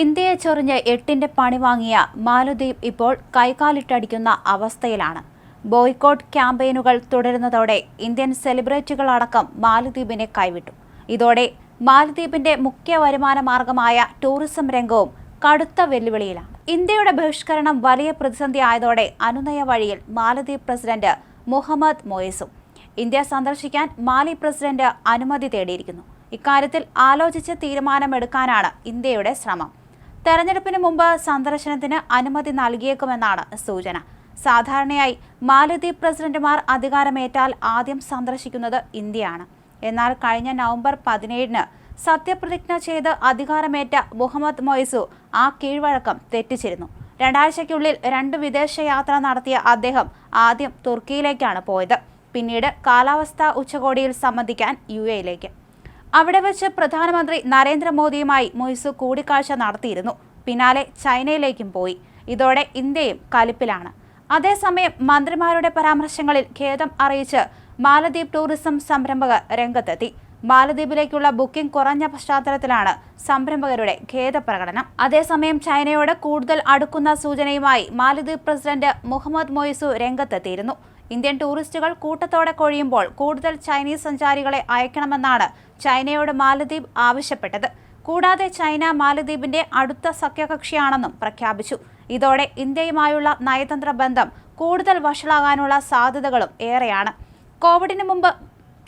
ഇന്ത്യയെ ചൊറിഞ്ഞ് എട്ടിന്റെ പണി വാങ്ങിയ മാലദ്വീപ് ഇപ്പോൾ കൈകാലിട്ടടിക്കുന്ന അവസ്ഥയിലാണ്. ബോയ്ക്കോട്ട് ക്യാമ്പയിനുകൾ തുടരുന്നതോടെ ഇന്ത്യൻ സെലിബ്രിറ്റികളടക്കം മാലദ്വീപിനെ കൈവിട്ടു. ഇതോടെ മാലദ്വീപിന്റെ മുഖ്യ വരുമാന മാർഗമായ ടൂറിസം രംഗവും കടുത്ത വെല്ലുവിളിയിലാണ്. ഇന്ത്യയുടെ ബഹിഷ്കരണം വലിയ പ്രതിസന്ധി ആയതോടെ അനുനയ വഴിയിൽ മാലദ്വീപ് പ്രസിഡന്റ് മുഹമ്മദ് മൊയ്സും ഇന്ത്യ സന്ദർശിക്കാൻ മാലി പ്രസിഡന്റ് അനുമതി തേടിയിരിക്കുന്നു. ഇക്കാര്യത്തിൽ ആലോചിച്ച് തീരുമാനമെടുക്കാനാണ് ഇന്ത്യയുടെ ശ്രമം. തെരഞ്ഞെടുപ്പിന് മുമ്പ് സന്ദർശനത്തിന് അനുമതി നൽകിയേക്കുമെന്നാണ് സൂചന. സാധാരണയായി മാലദ്വീപ് പ്രസിഡന്റുമാർ അധികാരമേറ്റാൽ ആദ്യം സന്ദർശിക്കുന്നത് ഇന്ത്യയാണ്. എന്നാൽ കഴിഞ്ഞ നവംബർ പതിനേഴിന് സത്യപ്രതിജ്ഞ ചെയ്ത് അധികാരമേറ്റ മുഹമ്മദ് മൊയ്സു ആ കീഴ്വഴക്കം തെറ്റിച്ചിരുന്നു. രണ്ടാഴ്ചയ്ക്കുള്ളിൽ രണ്ട് വിദേശയാത്ര നടത്തിയ അദ്ദേഹം ആദ്യം തുർക്കിയിലേക്കാണ് പോയത്. പിന്നീട് കാലാവസ്ഥാ ഉച്ചകോടിയിൽ സംബന്ധിക്കാൻ യു എയിലേക്ക്. അവിടെ വെച്ച് പ്രധാനമന്ത്രി നരേന്ദ്രമോദിയുമായി മൊയ്സു കൂടിക്കാഴ്ച നടത്തിയിരുന്നു. പിന്നാലെ ചൈനയിലേക്കും പോയി. ഇതോടെ ഇന്ത്യയും കലിപ്പിലാണ്. അതേസമയം മന്ത്രിമാരുടെ പരാമർശങ്ങളിൽ ഖേദം അറിയിച്ച് മാലദ്വീപ് ടൂറിസം സംരംഭകർ രംഗത്തെത്തി. മാലദ്വീപിലേക്കുള്ള ബുക്കിംഗ് കുറഞ്ഞ പശ്ചാത്തലത്തിലാണ് സംരംഭകരുടെ ഖേദപ്രകടനം അതേസമയം ചൈനയോട് കൂടുതൽ അടുക്കുന്ന സൂചനയുമായി മാലദ്വീപ് പ്രസിഡന്റ് മുഹമ്മദ് മൊയ്സു രംഗത്തെത്തിയിരുന്നു. ഇന്ത്യൻ ടൂറിസ്റ്റുകൾ കൂട്ടത്തോടെ കൊഴിയുമ്പോൾ കൂടുതൽ ചൈനീസ് സഞ്ചാരികളെ അയക്കണമെന്നാണ് ചൈനയോട് മാലദ്വീപ് ആവശ്യപ്പെട്ടത്. കൂടാതെ ചൈന മാലദ്വീപിന്റെ അടുത്ത സഖ്യകക്ഷിയാണെന്നും പ്രഖ്യാപിച്ചു. ഇതോടെ ഇന്ത്യയുമായുള്ള നയതന്ത്ര ബന്ധം കൂടുതൽ വഷളാകാനുള്ള സാധ്യതകളും ഏറെയാണ്. കോവിഡിന് മുമ്പ്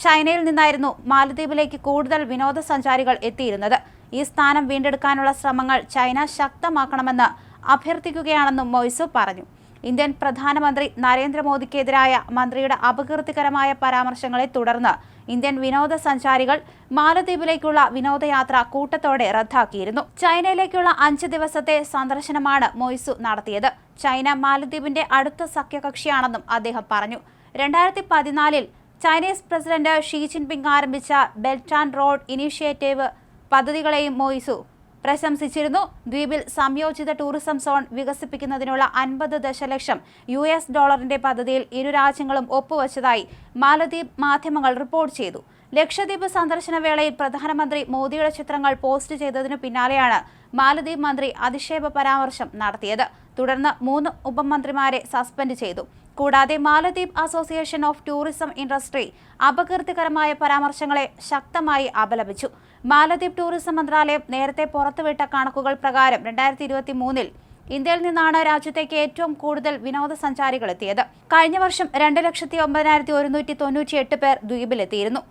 ചൈനയിൽ നിന്നായിരുന്നു മാലദ്വീപിലേക്ക് കൂടുതൽ വിനോദസഞ്ചാരികൾ എത്തിയിരുന്നത്. ഈ സ്ഥാനം വീണ്ടെടുക്കാനുള്ള ശ്രമങ്ങൾ ചൈന ശക്തമാക്കണമെന്ന് അഭ്യർത്ഥിക്കുകയാണെന്നും മൊയ്സു പറഞ്ഞു. ഇന്ത്യൻ പ്രധാനമന്ത്രി നരേന്ദ്രമോദിക്കെതിരായ മന്ത്രിയുടെ അപകീർത്തികരമായ പരാമർശങ്ങളെ തുടർന്ന് ഇന്ത്യൻ വിനോദസഞ്ചാരികൾ മാലദ്വീപിലേക്കുള്ള വിനോദയാത്ര കൂട്ടത്തോടെ റദ്ദാക്കിയിരുന്നു. ചൈനയിലേക്കുള്ള അഞ്ച് ദിവസത്തെ സന്ദർശനമാണ് മൊയ്സു നടത്തിയത്. ചൈന മാലദ്വീപിന്റെ അടുത്ത സഖ്യകക്ഷിയാണെന്നും അദ്ദേഹം പറഞ്ഞു. രണ്ടായിരത്തി പതിനാലിൽ ചൈനീസ് പ്രസിഡന്റ് ഷീ ജിൻപിങ് ആരംഭിച്ച ബെൽറ്റ് ആൻഡ് റോഡ് ഇനീഷ്യേറ്റീവ് പദ്ധതികളെയും മൊയ്സു പ്രശംസിച്ചിരുന്നു. ദ്വീപിൽ സംയോജിത ടൂറിസം സോൺ വികസിപ്പിക്കുന്നതിനുള്ള അൻപത് ദശലക്ഷം യു എസ് ഡോളറിന്റെ പദ്ധതിയിൽ ഇരു രാജ്യങ്ങളും ഒപ്പുവച്ചതായി മാലദ്വീപ് മാധ്യമങ്ങൾ റിപ്പോർട്ട് ചെയ്തു. ലക്ഷദ്വീപ് സന്ദർശന വേളയിൽ പ്രധാനമന്ത്രി മോദിയുടെ ചിത്രങ്ങൾ പോസ്റ്റ് ചെയ്തതിനു പിന്നാലെയാണ് മാലദ്വീപ് മന്ത്രി അധിക്ഷേപ പരാമർശം നടത്തിയത്. തുടർന്ന് മൂന്ന് ഉപമന്ത്രിമാരെ സസ്പെൻഡ് ചെയ്തു. കൂടാതെ Maldives association of tourism industry അപകീർത്തികരമായ പരാമർശങ്ങളെ ശക്തമായി അപലപിച്ചു. മാലദ്വീപ് ടൂറിസം മന്ത്രാലയം നേരത്തെ പുറത്തുവിട്ട കണക്കുകൾ പ്രകാരം രണ്ടായിരത്തി ഇരുപത്തി മൂന്നിൽ ഇന്ത്യയിൽ നിന്നാണ് രാജ്യത്തേക്ക് ഏറ്റവും കൂടുതൽ വിനോദസഞ്ചാരികൾ എത്തിയത്. കഴിഞ്ഞ വർഷം രണ്ട് ലക്ഷത്തി ഒമ്പതിനായിരത്തി ഒരുന്നൂറ്റി തൊണ്ണൂറ്റി എട്ട് പേർ ദ്വീപിലെത്തിയിരുന്നു.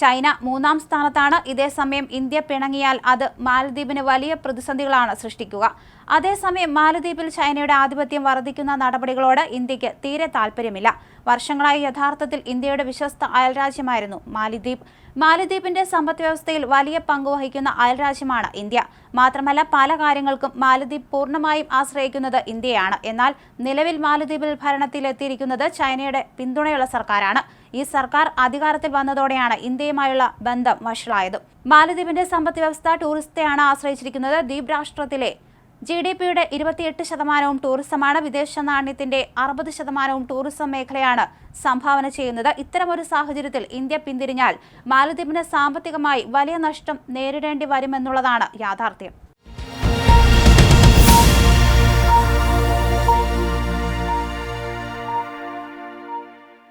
ചൈന മൂന്നാം സ്ഥാനത്താണ്. ഇതേസമയം ഇന്ത്യ പിണങ്ങിയാൽ അത് മാലദ്വീപിന് വലിയ പ്രതിസന്ധികളാണ് സൃഷ്ടിക്കുക. അതേസമയം മാലദ്വീപിൽ ചൈനയുടെ ആധിപത്യം വർദ്ധിക്കുന്ന നടപടികളോട് ഇന്ത്യയ്ക്ക് തീരെ താൽപ്പര്യമില്ല. വർഷങ്ങളായി യഥാർത്ഥത്തിൽ ഇന്ത്യയുടെ വിശ്വസ്ത അയൽരാജ്യമായിരുന്നു മാലിദ്വീപ്. മാലിദ്വീപിന്റെ സമ്പദ്വ്യവസ്ഥയിൽ വലിയ പങ്കുവഹിക്കുന്ന അയൽരാജ്യമാണ് ഇന്ത്യ. മാത്രമല്ല പല കാര്യങ്ങൾക്കും മാലദ്വീപ് പൂർണമായും ആശ്രയിക്കുന്നത് ഇന്ത്യയാണ്. എന്നാൽ നിലവിൽ മാലദ്വീപിൽ ഭരണത്തിലെത്തിയിരിക്കുന്നത് ചൈനയുടെ പിന്തുണയുള്ള സർക്കാരാണ്. ഈ സർക്കാർ അധികാരത്തിൽ വന്നതോടെയാണ് ഇന്ത്യയുമായുള്ള ബന്ധം വഷളായത്. മാലദ്വീപിന്റെ സമ്പദ് വ്യവസ്ഥ ടൂറിസത്തെയാണ് ആശ്രയിച്ചിരിക്കുന്നത് ദ്വീപ് രാഷ്ട്രത്തിലെ ജി ഡി പിയുടെ ഇരുപത്തിയെട്ട് ശതമാനവും ടൂറിസമാണ് വിദേശ നാണ്യത്തിന്റെ അറുപത് ശതമാനവും ടൂറിസം മേഖലയാണ് സംഭാവന ചെയ്യുന്നത്. ഇത്തരമൊരു സാഹചര്യത്തിൽ ഇന്ത്യ പിന്തിരിഞ്ഞാൽ മാലദ്വീപിന് സാമ്പത്തികമായി വലിയ നഷ്ടം നേരിടേണ്ടി വരുമെന്നുള്ളതാണ് യാഥാർത്ഥ്യം.